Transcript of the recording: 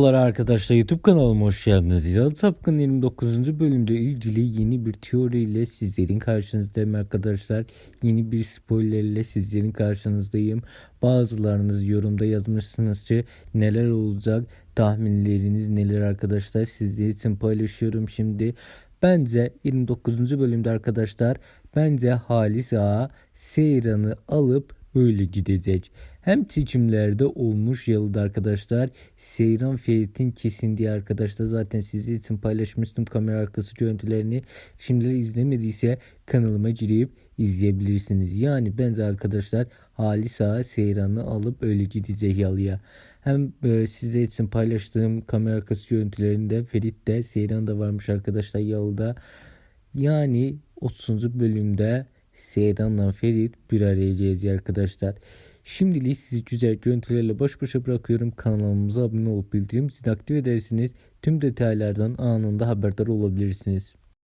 Merhabalar arkadaşlar YouTube kanalıma hoş geldiniz. Yalı Sapkın 29. bölümde ilgili yeni bir teoriyle sizlerin karşınızdayım arkadaşlar. Yeni bir spoilerle sizlerin karşınızdayım. Bazılarınız yorumda yazmışsınız ki neler olacak tahminleriniz neler arkadaşlar sizler için paylaşıyorum şimdi. Bence 29. bölümde arkadaşlar bence Halis Ağa Seyran'ı alıp öyle gidecek. Hem seçimlerde olmuş yalıda arkadaşlar. Seyran Ferit'in kesindiği arkadaşlar zaten sizin için paylaşmıştım kamera arkası görüntülerini. Şimdiler izlemediyse kanalıma girip izleyebilirsiniz. Yani bence arkadaşlar Halis Ağa Seyran'ı alıp öyle gidecek yalıya. Hem e, sizler için paylaştığım kamera arkası görüntülerinde Ferit de Seyran da varmış arkadaşlar yalıda. Yani 30. bölümde Seyran'la Ferit bir araya geleceğiz arkadaşlar. Şimdilik sizi güzel görüntülerle baş başa bırakıyorum. Kanalımıza abone olup bildirim zilini aktif edersiniz. Tüm detaylardan anında haberdar olabilirsiniz.